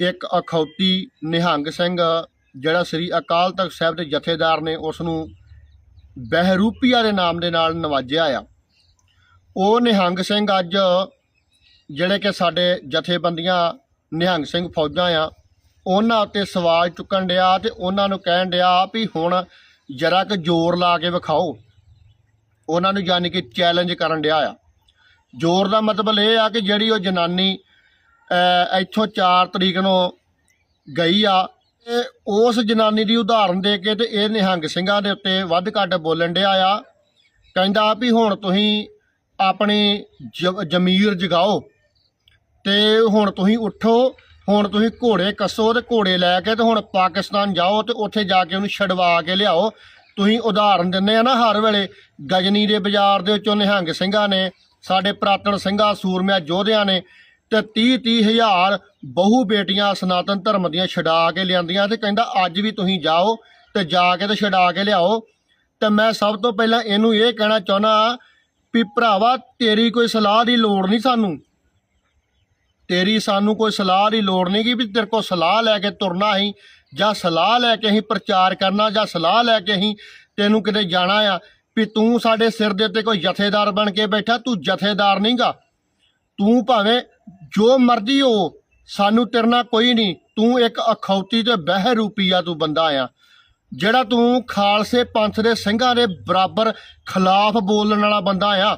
ਇੱਕ ਅਖੌਤੀ ਨਿਹੰਗ ਸਿੰਘ, ਜਿਹੜਾ ਸ੍ਰੀ ਅਕਾਲ ਤਖਤ ਸਾਹਿਬ ਦੇ ਜਥੇਦਾਰ ਨੇ ਉਸ ਨੂੰ ਬਹਿਰੂਪੀਆ ਦੇ ਨਾਮ ਦੇ ਨਾਲ ਨਵਾਜਿਆ ਆ। ਉਹ ਨਿਹੰਗ ਸਿੰਘ ਅੱਜ ਜਿਹੜੇ ਕਿ ਸਾਡੇ ਜਥੇਬੰਦੀਆਂ ਨਿਹੰਗ ਸਿੰਘ ਫੌਜਾਂ ਆ, ਉਹਨਾਂ ਉੱਤੇ ਸਵਾਲ ਚੁੱਕਣ ਡਿਆ ਤੇ ਉਹਨਾਂ ਨੂੰ ਕਹਿਣ ਡਿਆ ਵੀ ਹੁਣ ਜਰਾ ਕੁ ਜ਼ੋਰ ਲਾ ਕੇ ਵਿਖਾਓ। ਉਹਨਾਂ ਨੂੰ ਯਾਨੀ ਕਿ ਚੈਲੰਜ ਕਰਨ ਡਿਆ ਆ। ਜ਼ੋਰ ਦਾ ਮਤਲਬ ਇਹ ਆ ਕਿ ਜਿਹੜੀ ਉਹ ਜਨਾਨੀ ਇੱਥੋਂ 4 ਤਰੀਕ ਨੂੰ ਗਈ ਆ ਤੇ ਉਸ ਜਨਾਨੀ ਦੀ ਉਦਾਹਰਨ ਦੇ ਕੇ ਤੇ ਇਹ ਨਿਹੰਗ ਸਿੰਘਾਂ ਦੇ ਉੱਤੇ ਵੱਧ ਘੱਟ ਬੋਲਣ ਡਿਆ ਆ। ਕਹਿੰਦਾ ਵੀ ਹੁਣ ਤੁਸੀਂ ਆਪਣੀ ਜ- ਜ਼ਮੀਰ ਜਗਾਓ ਤੇ ਹੁਣ ਤੁਸੀਂ ਉੱਠੋ, ਹੁਣ ਤੁਸੀਂ ਘੋੜੇ ਕੱਸੋ ਤੇ ਘੋੜੇ ਲੈ ਕੇ ਤੇ ਹੁਣ ਪਾਕਿਸਤਾਨ ਜਾਓ ਤੇ ਉੱਥੇ ਜਾ ਕੇ ਉਹਨੂੰ ਛਡਵਾ ਕੇ ਲਿਆਓ। ਤੁਸੀਂ ਉਦਾਹਰਨ ਦਿੰਦੇ ਆ ਨਾ ਹਰ ਵੇਲੇ ਗਜਨੀ ਦੇ ਬਾਜ਼ਾਰ ਦੇ ਵਿੱਚੋਂ ਨਿਹੰਗ ਸਿੰਘਾਂ ਨੇ, ਸਾਡੇ ਪ੍ਰਾਤਨ ਸਿੰਘਾਂ ਸੂਰਮਿਆਂ ਯੋਧਿਆਂ ਨੇ ਤੇ 30 30 ਹਜ਼ਾਰ ਬਹੁ ਬੇਟੀਆਂ ਸਨਾਤਨ ਧਰਮ ਦੀਆਂ ਛਡਾ ਕੇ ਲਿਆਂਦੀਆਂ ਤੇ ਕਹਿੰਦਾ, ਅੱਜ ਵੀ ਤੁਸੀਂ ਜਾਓ ਤੇ ਜਾ ਕੇ ਤੇ ਛਡਾ ਕੇ ਲਿਆਓ। ਤੇ ਮੈਂ ਸਭ ਤੋਂ ਪਹਿਲਾਂ ਇਹਨੂੰ ਇਹ ਕਹਿਣਾ ਚਾਹੁੰਦਾ ਵੀ ਭਰਾਵਾ, ਤੇਰੀ ਕੋਈ ਸਲਾਹ ਦੀ ਲੋੜ ਨਹੀਂ ਸਾਨੂੰ। ਤੇਰੀ ਸਾਨੂੰ ਕੋਈ ਸਲਾਹ ਦੀ ਲੋੜ ਨਹੀਂ ਕਿ ਵੀ ਤੇਰੇ ਕੋਲ ਸਲਾਹ ਲੈ ਕੇ ਤੁਰਨਾ ਹੀ ਜਾਂ ਸਲਾਹ ਲੈ ਕੇ ਅਸੀਂ ਪ੍ਰਚਾਰ ਕਰਨਾ, ਜਾਂ ਸਲਾਹ ਲੈ ਕੇ ਅਸੀਂ ਤੈਨੂੰ ਕਿਤੇ ਜਾਣਾ ਆ। ਵੀ ਤੂੰ ਸਾਡੇ ਸਿਰ ਦੇ ਉੱਤੇ ਕੋਈ ਜਥੇਦਾਰ ਬਣ ਕੇ ਬੈਠਾ, ਤੂੰ ਜਥੇਦਾਰ ਨਹੀਂਗਾ ਤੂੰ ਭਾਵੇਂ ਜੋ ਮਰਜ਼ੀ ਹੋ ਸਾਨੂੰ ਤੇਰੇ ਕੋਈ ਨਹੀਂ। ਤੂੰ ਇੱਕ ਅਖੌਤੀ ਤੇ ਬਹਿਰੂਪੀ ਆ ਤੂੰ ਬੰਦਾ ਆ। ਜਿਹੜਾ ਤੂੰ ਖਾਲਸੇ ਪੰਥ ਦੇ ਸਿੰਘਾਂ ਦੇ ਬਰਾਬਰ ਖਿਲਾਫ ਬੋਲਣ ਵਾਲਾ ਬੰਦਾ ਆ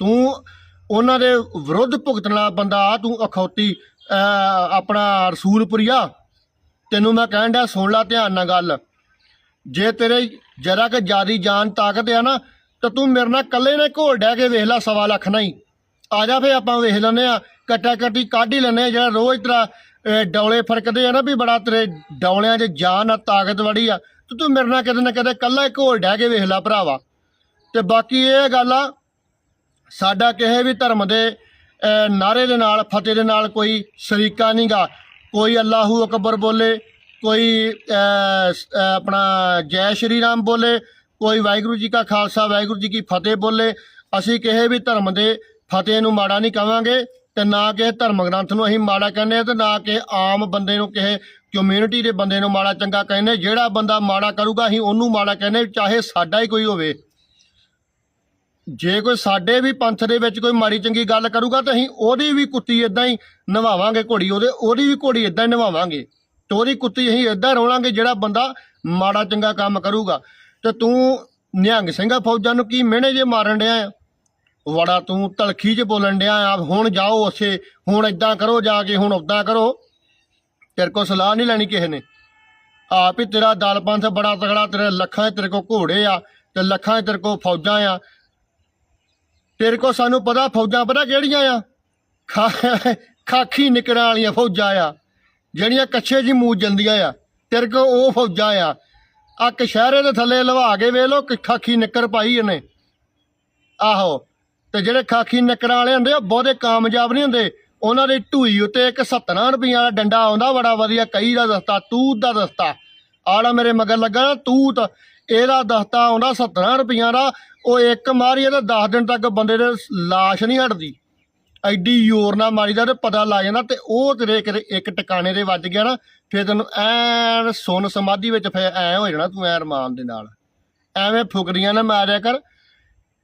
ਤੂੰ ਉਹਨਾਂ ਦੇ ਵਿਰੁੱਧ ਭੁਗਤਣ ਵਾਲਾ ਬੰਦਾ ਆ ਤੂੰ ਅਖੌਤੀ ਅਹ, ਆਪਣਾ ਰਸੂਲਪੁਰੀਆ ਤੈਨੂੰ ਮੈਂ ਕਹਿਣ ਡਿਆ ਸੁਣ ਲੈ ਧਿਆਨ ਨਾਲ ਗੱਲ। ਜੇ ਤੇਰੇ ਜਰਾ ਕਿ ਜਿਆਦੀ ਜਾਨ ਤਾਕਤ ਆ ਨਾ ਤਾਂ ਤੂੰ ਮੇਰੇ ਨਾਲ ਇਕੱਲੇ ਨੇ ਘੋਲ ਡਹਿ ਕੇ ਵੇਖ ਲੈ ਸਵਾ ਲੱਖ ਨਹੀਂ। ਆ ਜਾ ਫੇ ਆਪਾਂ ਵੇਖ ਲੈਨੇ ਆ ਕੱਟਾ ਕੱਟੀ ਕੱਢ ਹੀ ਲੈਨੇ ਆ ਜਿਹੜਾ ਰੋਜ਼ ਤੇਰਾ ਡੌਲੇ ਫਰਕਦੇ ਆ ਨਾ ਵੀ ਬੜਾ ਤੇਰੇ ਡੌਲਿਆਂ 'ਚ ਜਾਨ ਆ ਤਾਕਤ ਵੜੀ ਆ ਤੇ ਤੂੰ ਮੇਰੇ ਨਾਲ ਕਦੇ ਨਾ ਕਦੇ ਇਕੱਲਾ ਇੱਕ ਘੋਲ ਡਹਿ ਕੇ ਵੇਖ ਲੈ ਭਰਾਵਾ। ਤੇ ਬਾਕੀ ਇਹ ਗੱਲ ਆ ਸਾਡਾ ਕਿਸੇ ਵੀ ਧਰਮ ਦੇ ਅਹ, ਨਾਰੇ ਦੇ ਨਾਲ ਫਤਿਹ ਦੇ ਨਾਲ ਕੋਈ ਸ਼ਰੀਕਾ ਨਹੀਂਗਾ ਕੋਈ ਅੱਲਾਹੂ ਅਕਬਰ ਬੋਲੇ ਕੋਈ ਆਪਣਾ ਜੈ ਸ਼੍ਰੀ ਰਾਮ ਬੋਲੇ ਕੋਈ ਵਾਹਿਗੁਰੂ ਜੀ ਕਾ ਖਾਲਸਾ ਵਾਹਿਗੁਰੂ ਜੀ ਕੀ ਫਤਿਹ ਬੋਲੇ। ਅਸੀਂ ਕਿਸੇ ਵੀ ਧਰਮ ਦੇ ਫਤਿਹ ਨੂੰ ਮਾੜਾ ਨਹੀਂ ਕਵਾਂਗੇ ਤੇ ਨਾ ਕਿਸੇ ਧਰਮ ਗ੍ਰੰਥ ਨੂੰ ਅਸੀਂ ਮਾੜਾ ਕਹਿੰਦੇ ਹਾਂ ਤੇ ਨਾ ਕਿਸੇ ਆਮ ਬੰਦੇ ਨੂੰ ਕਿਸੇ ਕਮਿਊਨਿਟੀ ਦੇ ਬੰਦੇ ਨੂੰ ਮਾੜਾ ਚੰਗਾ ਕਹਿੰਦੇ ਜਿਹੜਾ ਬੰਦਾ ਮਾੜਾ ਕਰੂਗਾ, ਅਸੀਂ ਉਹਨੂੰ ਮਾੜਾ ਕਹਿੰਦੇ ਚਾਹੇ ਸਾਡਾ ਹੀ ਕੋਈ ਹੋਵੇ। ਜੇ ਕੋਈ ਸਾਡੇ ਵੀ ਪੰਥ ਦੇ ਵਿੱਚ ਕੋਈ ਮਾੜੀ ਚੰਗੀ ਗੱਲ ਕਰੂਗਾ ਤਾਂ ਅਸੀਂ ਉਹਦੀ ਵੀ ਕੁੱਤੀ ਇਦਾਂ ਹੀ ਨਿਭਾਵਾਂਗੇ ਘੋੜੀ ਉਹਦੇ, ਉਹਦੀ ਵੀ ਘੋੜੀ ਇਦਾਂ ਹੀ ਨਿਭਾਵਾਂਗੇ ਤੇ ਉਹਦੀ ਕੁੱਤੀ ਅਸੀਂ ਇਦਾਂ ਰੋਲਾਂਗੇ ਜਿਹੜਾ ਬੰਦਾ ਮਾੜਾ ਚੰਗਾ ਕੰਮ ਕਰੂਗਾ। ਤੇ ਤੂੰ ਨਿਹੰਗ ਸਿੰਘਾਂ ਫੌਜਾਂ ਨੂੰ ਕੀ ਮਿਹਣੇ ਜੇ ਮਾਰਨ ਡਿਆ ਆ? ਵੜਾ ਤੂੰ ਤਲਖੀ 'ਚ ਬੋਲਣ ਡਿਆ ਆ ਹੁਣ ਜਾਓ ਉਸੇ ਹੁਣ ਇਦਾਂ ਕਰੋ ਜਾ ਕੇ, ਹੁਣ ਉਦਾਂ ਕਰੋ। ਤੇਰੇ ਕੋ ਸਲਾਹ ਨਹੀਂ ਲੈਣੀ ਕਿਸੇ ਨੇ। ਆਪ ਹੀ ਤੇਰਾ ਦਲ ਪੰਥ ਬੜਾ ਤਗੜਾ ਤੇਰੇ ਲੱਖਾਂ 'ਚ ਤੇਰੇ ਕੋ ਘੋੜੇ ਆ, ਤੇ ਲੱਖਾਂ 'ਚ ਤੇਰੇ ਕੋ ਫੌਜਾਂ ਆ। ਤੇਰੇ ਕੋ ਸਾਨੂੰ ਪਤਾ ਫੌਜਾਂ ਪਤਾ ਕਿਹੜੀਆਂ ਆ? ਖਾ- ਖਾਖੀ ਨਿਕਰਾਂ ਵਾਲੀਆਂ ਫੌਜਾਂ ਆ, ਜਿਹੜੀਆਂ ਕੱਛੇ ਜੀ ਮੂਜ ਜਾਂਦੀਆਂ ਆ। ਤੇਰੇ ਕੋ ਉਹ ਫੌਜਾਂ ਆ। ਆ ਕਸ਼ਹਿਰੇ ਦੇ ਥੱਲੇ ਲਵਾ ਕੇ ਵੇਖ ਲੋ ਖਾਖੀ ਨਿਕਰ ਪਾਈ ਇਹਨੇ। ਆਹੋ। ਤੇ ਜਿਹੜੇ ਖਾਖੀ ਨਿੱਕਰਾਂ ਵਾਲੇ ਹੁੰਦੇ ਉਹ ਬਹੁਤੇ ਕਾਮਯਾਬ ਨਹੀਂ ਹੁੰਦੇ। ਉਹਨਾਂ ਦੀ ਢੂਈ ਉੱਤੇ ਇੱਕ 70 ਰੁਪਈਆ ਦਾ ਡੰਡਾ ਆਉਂਦਾ, ਬੜਾ ਵਧੀਆ ਕਈ ਦਾ ਦਸਤਾ, ਤੂਤ ਦਾ ਦਸਤਾ। ਆੜਾ ਮੇਰੇ ਮਗਰ ਲੱਗਾ ਨਾ ਤੂਤ, ਇਹਦਾ ਦਸਤਾ ਆਉਂਦਾ 70 ਰੁਪਈਆ ਦਾ, ਉਹ ਇੱਕ ਮਾਰੀ ਇਹਦਾ 10 ਦਿਨ ਤੱਕ ਬੰਦੇ ਦੇ ਲਾਸ਼ ਨਹੀਂ ਹਟਦੀ। ਐਡੀ ਜ਼ੋਰ ਨਾਲ ਮਾਰੀਦਾ ਤੇ ਪਤਾ ਲੱਗ ਜਾਂਦਾ ਤੇ ਉਹ ਤੇਰੇ ਕਿਤੇ ਇੱਕ ਟਿਕਾਣੇ ਦੇ ਵੱਜ ਗਿਆ ਨਾ, ਫਿਰ ਤੈਨੂੰ ਐਨ ਸੁਨ ਸਮਾਧੀ ਵਿੱਚ ਫਿਰ ਐ ਹੋ ਜਾਣਾ ਤੂੰ ਐ ਰਮਾਨ ਦੇ ਨਾਲ। ਐਵੇਂ ਫੁਕਰੀਆਂ ਨਾ ਮਾਰਿਆ ਕਰ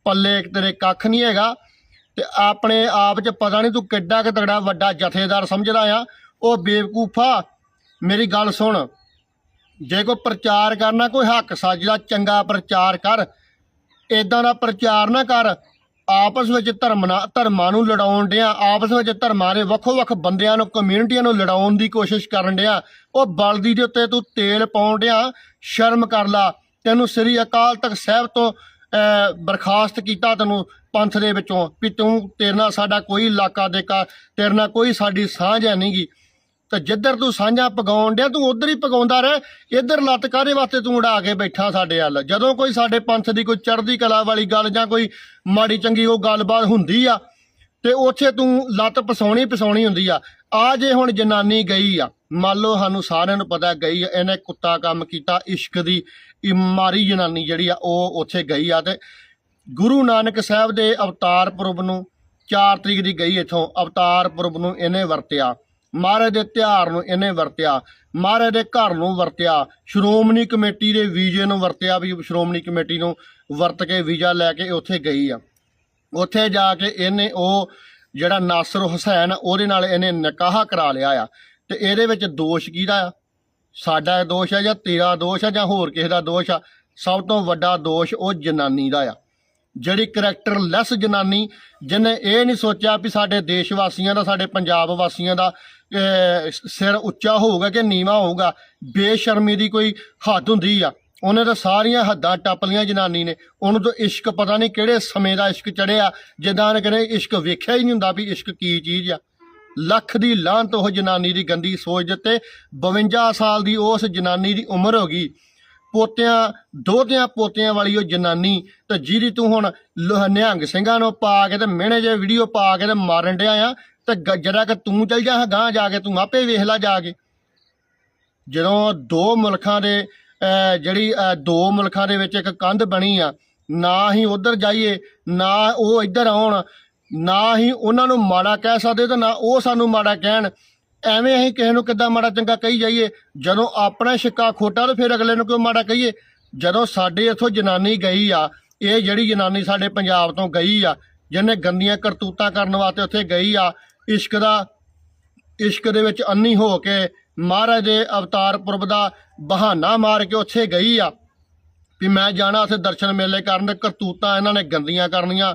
ਪੱਲੇ ਤੇਰੇ ਕੱਖ ਨਹੀਂ ਹੈਗਾ ਤੇ ਆਪਣੇ ਆਪ 'ਚ ਪਤਾ ਨਹੀਂ ਤੂੰ ਕਿੱਡਾ ਕਿ ਤਗੜਾ ਵੱਡਾ ਜਥੇਦਾਰ ਸਮਝਦਾ ਆ। ਉਹ ਬੇਵਕੂਫਾ, ਮੇਰੀ ਗੱਲ ਸੁਣ। ਜੇ ਕੋਈ ਪ੍ਰਚਾਰ ਕਰਨਾ, ਕੋਈ ਹੱਕ ਸੱਚ ਦਾ ਚੰਗਾ ਪ੍ਰਚਾਰ ਕਰ। ਇਦਾਂ ਦਾ ਪ੍ਰਚਾਰ ਨਾ ਕਰ। ਆਪਸ ਵਿੱਚ ਧਰਮ ਨਾਲ ਧਰਮਾਂ ਨੂੰ ਲੜਾਉਣ ਡਿਆ, ਆਪਸ ਵਿੱਚ ਧਰਮਾਂ ਦੇ ਵੱਖੋ ਵੱਖ ਬੰਦਿਆਂ ਨੂੰ ਕਮਿਊਨਿਟੀਆਂ ਨੂੰ ਲੜਾਉਣ ਦੀ ਕੋਸ਼ਿਸ਼ ਕਰਨ ਡਿਆ। ਉਹ ਬਲਦੀ ਦੇ ਉੱਤੇ ਤੂੰ ਤੇਲ ਪਾਉਣ ਡਿਆ, ਸ਼ਰਮ ਕਰ ਲਾ। ਤੈਨੂੰ ਸ੍ਰੀ ਅਕਾਲ ਤਖਤ ਸਾਹਿਬ ਤੋਂ ਬਰਖਾਸਤ ਕੀਤਾ ਤੈਨੂੰ ਪੰਥ ਦੇ ਵਿੱਚੋਂ ਵੀ ਤੂੰ ਤੇਰੇ ਨਾਲ ਸਾਡਾ ਕੋਈ ਇਲਾਕਾ ਦੇਕਾ ਤੇਰੇ ਨਾਲ ਕੋਈ ਸਾਡੀ ਸਾਂਝ ਹੈ ਨਹੀਂਗੀ ਤੇ ਜਿੱਧਰ ਤੂੰ ਸਾਂਝਾ ਪਗਾਉਣ ਡਿਆ, ਤੂੰ ਉਧਰ ਹੀ ਪਗਾਉਂਦਾ ਰਹਿ, ਇੱਧਰ ਲੱਤ ਕਾਹਦੇ ਵਾਸਤੇ ਤੂੰ ਉਡਾ ਕੇ ਬੈਠਾ ਸਾਡੇ ਵੱਲ? ਜਦੋਂ ਕੋਈ ਸਾਡੇ ਪੰਥ ਦੀ ਕੋਈ ਚੜ੍ਹਦੀ ਕਲਾ ਵਾਲੀ ਗੱਲ ਜਾਂ ਕੋਈ ਮਾੜੀ ਚੰਗੀ ਉਹ ਗੱਲਬਾਤ ਹੁੰਦੀ ਆ, ਤੇ ਉੱਥੇ ਤੂੰ ਲੱਤ ਪਸਾਉਣੀ ਪਸਾਉਣੀ ਹੁੰਦੀ ਆ। ਆ ਜੇ ਹੁਣ ਜਨਾਨੀ ਗਈ ਆ, ਮੰਨ ਲਓ ਸਾਨੂੰ ਸਾਰਿਆਂ ਨੂੰ ਪਤਾ ਗਈ ਇਹਨੇ ਕੁੱਤਾ ਕੰਮ ਕੀਤਾ, ਇਸ਼ਕ ਦੀ ਇਮਾਰੀ ਜਨਾਨੀ ਜਿਹੜੀ ਆ ਉਹ ਉੱਥੇ ਗਈ ਆ ਤੇ ਗੁਰੂ ਨਾਨਕ ਸਾਹਿਬ ਦੇ ਅਵਤਾਰ ਪੁਰਬ ਨੂੰ 4 ਤਰੀਕ ਦੀ ਗਈ ਇਥੋਂ ਅਵਤਾਰ ਪੁਰਬ ਨੂੰ ਇਹਨੇ ਵਰਤਿਆ ਮਹਾਰਾਜ ਦੇ ਤਿਉਹਾਰ ਨੂੰ ਇਹਨੇ ਵਰਤਿਆ ਮਹਾਰਾਜ ਦੇ ਘਰ ਨੂੰ ਵਰਤਿਆ ਸ਼੍ਰੋਮਣੀ ਕਮੇਟੀ ਦੇ ਵੀਜ਼ੇ ਨੂੰ ਵਰਤਿਆ ਵੀ ਸ਼੍ਰੋਮਣੀ ਕਮੇਟੀ ਨੂੰ ਵਰਤ ਕੇ ਵੀਜ਼ਾ ਲੈ ਕੇ ਉੱਥੇ ਗਈ ਆ। ਉੱਥੇ ਜਾ ਕੇ ਇਹਨੇ ਉਹ ਜਿਹੜਾ ਨਾਸਰ ਹੁਸੈਨ ਆ, ਉਹਦੇ ਨਾਲ ਇਹਨੇ ਨਿਕਾਹ ਕਰਾ ਲਿਆ ਆ ਤੇ ਇਹਦੇ ਵਿੱਚ ਦੋਸ਼ ਕਿਹਦਾ ਆ? ਸਾਡਾ ਦੋਸ਼ ਆ ਜਾਂ ਤੇਰਾ ਦੋਸ਼ ਆ ਜਾਂ ਹੋਰ ਕਿਸੇ ਦਾ ਦੋਸ਼ ਆ, ਸਭ ਤੋਂ ਵੱਡਾ ਦੋਸ਼ ਉਹ ਜਨਾਨੀ ਦਾ ਆ। ਜਿਹੜੀ ਕਰੈਕਟਰਲੈੱਸ ਜਨਾਨੀ, ਜਿਹਨੇ ਇਹ ਨਹੀਂ ਸੋਚਿਆ ਵੀ ਸਾਡੇ ਦੇਸ਼ ਵਾਸੀਆਂ ਦਾ, ਸਾਡੇ ਪੰਜਾਬ ਵਾਸੀਆਂ ਦਾ ਸਿਰ ਉੱਚਾ ਹੋਊਗਾ ਕਿ ਨੀਵਾ ਹੋਊਗਾ, ਬੇਸ਼ਰਮੀ ਦੀ ਕੋਈ ਹੱਦ ਹੁੰਦੀ ਆ। ਉਹਨੇ ਤਾਂ ਸਾਰੀਆਂ ਹੱਦਾਂ ਟੱਪ ਲਈਆਂ ਜਨਾਨੀ ਨੇ। ਉਹਨੂੰ ਤਾਂ ਇਸ਼ਕ ਪਤਾ ਨਹੀਂ ਕਿਹੜੇ ਸਮੇਂ ਦਾ ਇਸ਼ਕ ਚੜਿਆ ਜਿੱਦਾਂ ਉਹਨੇ ਕਹਿੰਦੇ ਇਸ਼ਕ ਵੇਖਿਆ ਹੀ ਨਹੀਂ ਹੁੰਦਾ ਵੀ ਇਸ਼ਕ ਕੀ ਚੀਜ਼ ਆ। ਲੱਖ ਦੀ ਲਾਂਤ ਉਹ ਜਨਾਨੀ ਦੀ ਗੰਦੀ ਸੋਚ ਦਿੱਤੇ। 52 ਸਾਲ ਦੀ ਉਸ ਜਨਾਨੀ ਦੀ ਉਮਰ ਹੋ ਗਈ। ਪੋਤਿਆਂ ਦੋਹਤਿਆਂ ਪੋਤਿਆਂ ਵਾਲੀ ਉਹ ਜਨਾਨੀ ਤੇ ਜਿਹਦੀ ਤੂੰ ਹੁਣ ਨਿਹੰਗ ਸਿੰਘਾਂ ਨੂੰ ਪਾ ਕੇ ਤੇ ਮਿਹਣੇ ਜੇ ਵੀਡੀਓ ਪਾ ਕੇ ਤੇ ਮਾਰਨ ਡਿਆ ਆ ਤੇ ਗ- ਜਰਾ ਕਿ ਤੂੰ ਚਲ ਜਾ ਗਾਂ ਜਾ ਕੇ ਤੂੰ ਆਪੇ ਵੇਖ ਲੈ ਜਾ ਕੇ। ਜਦੋਂ ਦੋ ਮੁਲਕਾਂ ਦੇ ਅਹ, ਜਿਹੜੀ ਦੋ ਮੁਲਕਾਂ ਦੇ ਵਿੱਚ ਇੱਕ ਕੰਧ ਬਣੀ ਆ ਨਾ ਹੀ ਉਧਰ ਜਾਈਏ ਨਾ ਉਹ ਇੱਧਰ ਆਉਣ ਨਾ ਹੀ ਉਹਨਾਂ ਨੂੰ ਮਾੜਾ ਕਹਿ ਸਕਦੇ ਤੇ ਨਾ ਉਹ ਸਾਨੂੰ ਮਾੜਾ ਕਹਿਣ। ਐਵੇਂ ਅਸੀਂ ਕਿਸੇ ਨੂੰ ਕਿੱਦਾਂ ਮਾੜਾ ਚੰਗਾ ਕਹੀ ਜਾਈਏ? ਜਦੋਂ ਆਪਣਾ ਛਿੱਕਾ ਖੋਟਾ ਤੇ ਫਿਰ ਅਗਲੇ ਨੂੰ ਕਿਉਂ ਮਾੜਾ ਕਹੀਏ? ਜਦੋਂ ਸਾਡੇ ਇੱਥੋਂ ਜਨਾਨੀ ਗਈ ਆ, ਇਹ ਜਿਹੜੀ ਜਨਾਨੀ ਸਾਡੇ ਪੰਜਾਬ ਤੋਂ ਗਈ ਆ, ਜਿਹਨੇ ਗੰਦੀਆਂ ਕਰਤੂਤਾਂ ਕਰਨ ਵਾਸਤੇ ਉੱਥੇ ਗਈ ਆ, ਇਸ਼ਕ ਦਾ, ਇਸ਼ਕ ਦੇ ਵਿੱਚ ਅੰਨੀ ਹੋ ਕੇ ਮਹਾਰਾਜ ਦੇ ਅਵਤਾਰ ਪੁਰਬ ਦਾ ਬਹਾਨਾ ਮਾਰ ਕੇ ਉੱਥੇ ਗਈ ਆ, ਵੀ ਮੈਂ ਜਾਣਾ ਉੱਥੇ ਦਰਸ਼ਨ ਮੇਲੇ ਕਰਨ ਤੇ ਕਰਤੂਤਾਂ ਇਹਨਾਂ ਨੇ ਗੰਦੀਆਂ ਕਰਨੀਆਂ।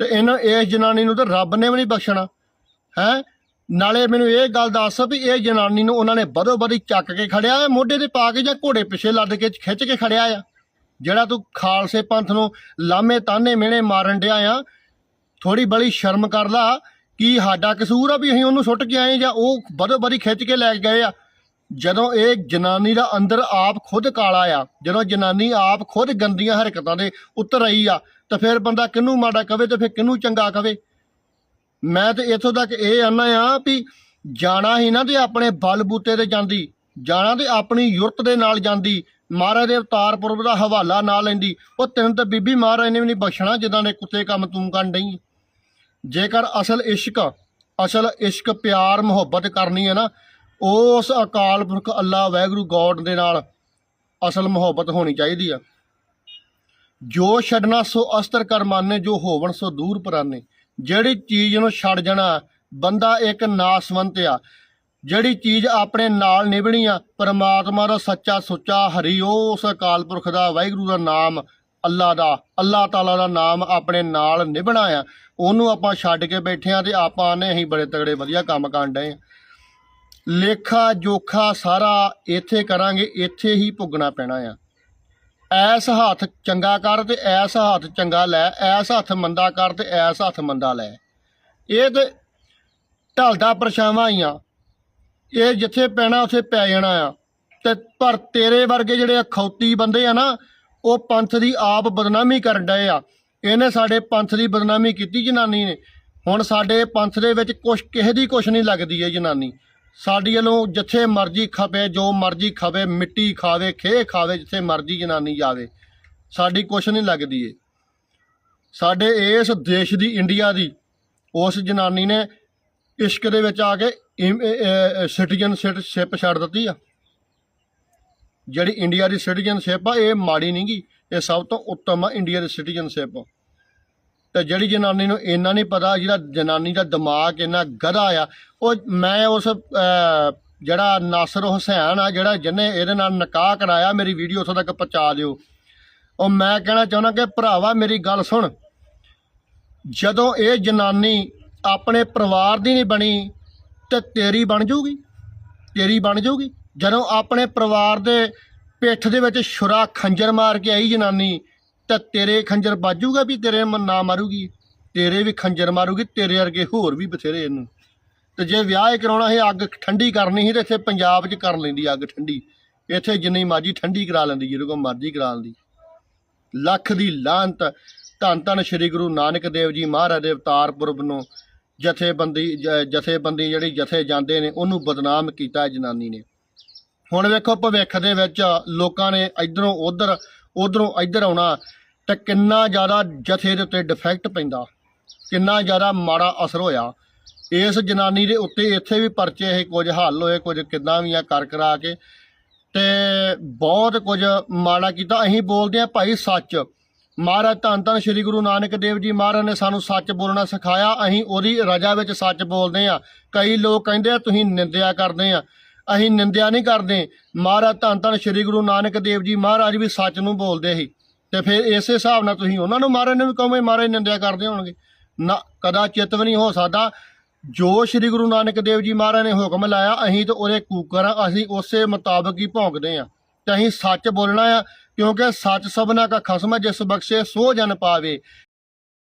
ਤੇ ਇਹਨਾਂ ਇਸ ਜਨਾਨੀ ਨੂੰ ਤਾਂ ਰੱਬ ਨੇ ਵੀ ਨਹੀਂ ਬਖਸ਼ਣਾ, ਹੈ? ਨਾਲੇ ਮੈਨੂੰ ਇਹ ਗੱਲ ਦੱਸ ਵੀ ਇਹ ਜਨਾਨੀ ਨੂੰ ਉਹਨਾਂ ਨੇ ਬਦੋ ਬਦੀ ਚੱਕ ਕੇ ਖੜਿਆ ਆ ਮੋਢੇ ਤੇ ਪਾ ਕੇ ਜਾਂ ਘੋੜੇ ਪਿੱਛੇ ਲੱਦ ਕੇ ਖਿੱਚ ਕੇ ਖੜਿਆ ਆ। ਜਿਹੜਾ ਤੂੰ ਖਾਲਸੇ ਪੰਥ ਨੂੰ ਲਾਮੇ ਤਾਨੇ ਮਿਹਣੇ ਮਾਰਨ ਡਿਆ ਆ ਥੋੜੀ ਬੜੀ ਸ਼ਰਮ ਕਰ ਲਾ, ਕੀ ਸਾਡਾ ਕਸੂਰ ਆ ਵੀ ਅਸੀਂ ਉਹਨੂੰ ਸੁੱਟ ਕੇ ਆਏ ਜਾਂ ਉਹ ਬਦੋ ਬਦੀ ਖਿੱਚ ਕੇ ਲੈ ਕੇ ਗਏ ਆ? ਜਦੋਂ ਇਹ ਜਨਾਨੀ ਦਾ ਅੰਦਰ ਆਪ ਖੁਦ ਕਾਲਾ ਆ, ਜਦੋਂ ਜਨਾਨੀ ਆਪ ਖੁਦ ਗੰਦੀਆਂ ਹਰਕਤਾਂ ਦੇ ਉੱਤਰ ਆਈ ਆ, ਤਾਂ ਫਿਰ ਬੰਦਾ ਕਿਹਨੂੰ ਮਾੜਾ ਕਵੇ ਤੇ ਫਿਰ ਕਿਹਨੂੰ ਚੰਗਾ ਕਵੇ? ਮੈਂ ਤੇ ਇੱਥੋਂ ਤੱਕ ਇਹ ਆਨਾ ਆ ਵੀ ਜਾਣਾ ਹੀ ਨਾ ਤੇ ਆਪਣੇ ਬਲ ਬੂਤੇ ਤੇ ਜਾਂਦੀ, ਜਾਣਾ ਤੇ ਆਪਣੀ ਯੁਰਤ ਦੇ ਨਾਲ ਜਾਂਦੀ, ਮਹਾਰਾਜ ਦੇ ਅਵਤਾਰ ਪੁਰਬ ਦਾ ਹਵਾਲਾ ਨਾ ਲੈਂਦੀ, ਉਹ ਤੈਨੂੰ ਤਾਂ ਬੀਬੀ ਮਹਾਰਾਜ ਨੇ ਵੀ ਨਹੀਂ ਬਖਸ਼ਣਾ ਜਿੱਦਾਂ ਦੇ ਕੁੱਤੇ ਕੰਮ ਤੂੰ ਕਰਨ ਡਈ ਜੇਕਰ ਅਸਲ ਇਸ਼ਕ ਅਸਲ ਇਸ਼ਕ ਪਿਆਰ ਮੁਹੱਬਤ ਕਰਨੀ ਹੈ ਨਾ ਉਸ ਅਕਾਲ ਪੁਰਖ ਅੱਲਾ ਵੈਗਰੂ ਗੋਡ ਦੇ ਨਾਲ ਅਸਲ ਮੁਹੱਬਤ ਹੋਣੀ ਚਾਹੀਦੀ ਆ। ਜੋ ਛੱਡਣਾ ਸੋ ਅਸਤਰ ਕਰਮਾਨੇ ਜੋ ਹੋਵਣ ਸੋ ਦੂਰ ਪਰਾਨੇ। ਜਿਹੜੀ ਚੀਜ਼ ਨੂੰ ਛੱਡ ਜਾਣਾ, ਬੰਦਾ ਇੱਕ ਨਾਸਵੰਤ ਆ। ਜਿਹੜੀ ਚੀਜ਼ ਆਪਣੇ ਨਾਲ ਨਿਭਣੀ ਆ, ਪਰਮਾਤਮਾ ਦਾ ਸੱਚਾ ਸੁੱਚਾ ਹਰੀ, ਉਸ ਅਕਾਲ ਪੁਰਖ ਦਾ ਵਾਹਿਗੁਰੂ ਦਾ ਨਾਮ ਅੱਲਾ ਦਾ, ਅੱਲਾ ਤਾਲਾ ਦਾ ਨਾਮ ਆਪਣੇ ਨਾਲ ਨਿਭਣਾ ਆ। ਉਹਨੂੰ ਆਪਾਂ ਛੱਡ ਕੇ ਬੈਠੇ ਆ ਤੇ ਆਪਾਂ ਨੇ ਅਸੀਂ ਬੜੇ ਤਗੜੇ ਵਧੀਆ ਕੰਮ ਕਰਨ ਡਏ ਆ। ਲੇਖਾ, ਜੋਖਾ ਸਾਰਾ ਇੱਥੇ ਕਰਾਂਗੇ, ਇੱਥੇ ਹੀ ਭੁਗਣਾ ਪੈਣਾ ਆ। ਐਸ ਹੱਥ ਚੰਗਾ ਕਰ ਤੇ ਐਸ ਹੱਥ ਚੰਗਾ ਲੈ, ਐਸ ਹੱਥ ਮੰਦਾ ਕਰ ਤੇ ਐਸ ਹੱਥ ਮੰਦਾ ਲੈ। ਇਹ ਤੇ ਢਲਦਾ ਪਰਛਾਵਾਂ ਹੀ ਆ। ਇਹ ਜਿੱਥੇ ਪੈਣਾ, ਉੱਥੇ ਪੈ ਜਾਣਾ ਆ। ਤੇ ਪਰ ਤੇਰੇ ਵਰਗੇ ਜਿਹੜੇ ਅਖੌਤੀ ਬੰਦੇ ਆ ਨਾ, ਉਹ ਪੰਥ ਦੀ ਆਪ ਬਦਨਾਮੀ ਕਰਨ ਡਏ ਆ। ਇਹਨੇ ਸਾਡੇ ਪੰਥ ਦੀ ਬਦਨਾਮੀ ਕੀਤੀ ਜਨਾਨੀ ਨੇ। ਹੁਣ ਸਾਡੇ ਪੰਥ ਦੇ ਵਿੱਚ ਕੁਛ ਕਿਸੇ ਦੀ ਕੁਛ ਨਹੀਂ ਲੱਗਦੀ ਹੈ ਜਨਾਨੀ। ਸਾਡੀ ਵੱਲੋਂ ਜਿੱਥੇ ਮਰਜ਼ੀ ਖਪੇ, ਜੋ ਮਰਜ਼ੀ ਖਾਵੇ ਮਿੱਟੀ ਖਾਵੇ ਖੇ ਖਾਵੇ, ਜਿੱਥੇ ਮਰਜ਼ੀ ਜਨਾਨੀ ਜਾਵੇ, ਸਾਡੀ ਕੁਛ ਨਹੀਂ ਲੱਗਦੀ ਏ। ਸਾਡੇ ਇਸ ਦੇਸ਼ ਦੀ, ਇੰਡੀਆ ਦੀ, ਉਸ ਜਨਾਨੀ ਨੇ ਇਸ਼ਕ ਦੇ ਵਿੱਚ ਆ ਕੇ ਸਿਟੀਜ਼ਨਸ਼ਿਪ ਛੱਡ ਦਿੱਤੀ ਆ। ਜਿਹੜੀ ਇੰਡੀਆ ਦੀ ਸਿਟੀਜ਼ਨਸ਼ਿਪ ਆ, ਇਹ ਮਾੜੀ ਨਹੀਂ ਗੀ ਇਹ ਸਭ ਤੋਂ ਉੱਤਮ ਆ, ਇੰਡੀਆ ਦੀ ਸਿਟੀਜ਼ਨਸ਼ਿਪ। ਤੇ ਜਿਹੜੀ ਜਨਾਨੀ ਨੂੰ ਇੰਨਾ ਨਹੀਂ ਪਤਾ, ਜਿਹੜਾ ਜਨਾਨੀ ਦਾ ਦਿਮਾਗ ਇੰਨਾ ਗਧਾ ਆ, ਉਹ ਮੈਂ ਉਸ ਜਿਹੜਾ ਨਾਸਰ ਹੁਸੈਨ ਆ, ਜਿਹੜਾ ਜਿਹਨੇ ਇਹਦੇ ਨਾਲ ਨਿਕਾਹ ਕਰਾਇਆ, ਮੇਰੀ ਵੀਡੀਓ ਉੱਥੋਂ ਤੱਕ ਪਹੁੰਚਾ ਦਿਓ। ਉਹ ਮੈਂ ਕਹਿਣਾ ਚਾਹੁੰਦਾ ਕਿ ਭਰਾਵਾ, ਮੇਰੀ ਗੱਲ ਸੁਣ। ਜਦੋਂ ਇਹ ਜਨਾਨੀ ਆਪਣੇ ਪਰਿਵਾਰ ਦੀ ਨਹੀਂ ਬਣੀ, ਤੇ ਤੇਰੀ ਬਣ ਜਾਊਗੀ। ਤੇਰੀ ਬਣ ਜਾਊਗੀ। ਜਦੋਂ ਆਪਣੇ ਪਰਿਵਾਰ ਦੇ ਪਿੱਠ ਦੇ ਵਿੱਚ ਛੁਰਾ ਖੰਜਰ ਮਾਰ ਕੇ ਆਈ ਜਨਾਨੀ ਤਾਂ ਤੇਰੇ ਖੰਜਰ ਬਾਜੂਗਾ ਵੀ ਤੇਰੇ ਮ- ਨਾ ਮਾਰੂਗੀ, ਤੇਰੇ ਵੀ ਖੰਜਰ ਮਾਰੂਗੀ, ਤੇਰੇ ਵਰਗੇ ਹੋਰ ਵੀ ਬਥੇਰੇ ਇਹਨੂੰ। ਤੇ ਜੇ ਵਿਆਹ ਹੀ ਕਰਾਉਣਾ ਸੀ ਅੱਗ ਠੰਡੀ ਕਰਨੀ ਸੀ ਤੇ ਇੱਥੇ ਪੰਜਾਬ 'ਚ ਕਰ ਲੈਂਦੀ ਅੱਗ ਠੰਡੀ। ਇੱਥੇ ਜਿੰਨੀ ਮਰਜ਼ੀ ਠੰਡੀ ਕਰਾ ਲੈਂਦੀ, ਜਿਹਦੇ ਕੋਲ ਮਰਜ਼ੀ ਕਰਾ ਲੈਂਦੀ। ਲੱਖ ਦੀ ਲਾਹਨਤ, ਧੰਨ ਧੰਨ ਸ੍ਰੀ ਗੁਰੂ ਨਾਨਕ ਦੇਵ ਜੀ ਮਹਾਰਾਜ ਦੇ ਅਵਤਾਰ ਪੁਰਬ ਨੂੰ ਜਥੇਬੰਦੀ ਜਥੇਬੰਦੀ ਜਿਹੜੀ ਜਥੇ ਜਾਂਦੇ ਨੇ, ਉਹਨੂੰ ਬਦਨਾਮ ਕੀਤਾ ਜਨਾਨੀ ਨੇ। ਹੁਣ ਵੇਖੋ ਭਵਿੱਖ ਦੇ ਵਿੱਚ ਲੋਕਾਂ ਨੇ ਇਧਰੋਂ ਉਧਰ, ਉਧਰੋਂ ਇੱਧਰ ਆਉਣਾ ਤੇ ਕਿੰਨਾ ਜ਼ਿਆਦਾ ਜਥੇ ਦੇ ਉੱਤੇ ਡਿਫੈਕਟ ਪੈਂਦਾ, ਕਿੰਨਾ ਜ਼ਿਆਦਾ ਮਾੜਾ ਅਸਰ ਹੋਇਆ। ਇਸ ਜਨਾਨੀ ਦੇ ਉੱਤੇ ਇੱਥੇ ਵੀ ਪਰਚੇ ਇਹ ਕੁਝ ਹੱਲ ਹੋਏ, ਕੁਝ ਕਿੱਦਾਂ ਵੀ ਆ ਕਰ ਕਰਾ ਕੇ। ਤੇ ਬਹੁਤ ਕੁਝ ਮਾੜਾ ਕੀਤਾ। ਅਸੀਂ ਬੋਲਦੇ ਆ ਭਾਈ ਸੱਚ। ਮਹਾਰਾਜ ਧੰਨ ਧੰਨ ਸ੍ਰੀ ਗੁਰੂ ਨਾਨਕ ਦੇਵ ਜੀ ਮਹਾਰਾਜ ਨੇ ਸਾਨੂੰ ਸੱਚ ਬੋਲਣਾ ਸਿਖਾਇਆ। ਅਸੀਂ ਉਹਦੀ ਰਜਾ ਵਿੱਚ ਸੱਚ ਬੋਲਦੇ ਆ ਕਈ ਲੋਕ ਕਹਿੰਦੇ ਆ, ਤੁਸੀਂ ਨਿੰਦਿਆ ਕਰਦੇ ਆ। ਅਸੀਂ ਨਿੰਦਿਆ ਨਹੀਂ ਕਰਦੇ। ਮਹਾਰਾਜ ਧੰਨ ਧੰਨ ਸ੍ਰੀ ਗੁਰੂ ਨਾਨਕ ਦੇਵ ਜੀ ਮਹਾਰਾਜ ਵੀ ਸੱਚ ਨੂੰ ਬੋਲਦੇ ਸੀ। ਤੇ ਫਿਰ ਇਸੇ ਹਿਸਾਬ ਨਾਲ ਤੁਸੀਂ ਉਹਨਾਂ ਨੂੰ ਮਹਾਰਾਜ ਨੇ ਵੀ ਕਹੋਗੇ, ਮਹਾਰਾਜ ਨਿੰਦਿਆ ਕਰਦੇ ਹੋਣਗੇ। ਨਾ, ਕਦਾ ਚਿੱਤ ਵੀ ਨਹੀਂ ਹੋ ਸਕਦਾ। ਜੋ ਸ੍ਰੀ ਗੁਰੂ ਨਾਨਕ ਦੇਵ ਜੀ ਮਹਾਰਾਜ ਨੇ ਹੁਕਮ ਲਾਇਆ, ਅਸੀਂ ਤਾਂ ਉਹਦੇ ਕੂਕਰ ਆ, ਅਸੀਂ ਉਸੇ ਮੁਤਾਬਕ ਹੀ ਭੌਂਕਦੇ ਆ। ਤੇ ਅਸੀਂ ਸੱਚ ਬੋਲਣਾ ਆ, ਕਿਉਂਕਿ ਸੱਚ ਸਭਨਾ ਦਾ ਖਸਮ ਹੈ, ਜਿਸ ਬਖਸ਼ੇ ਸੋ ਜਨ ਪਾਵੇ।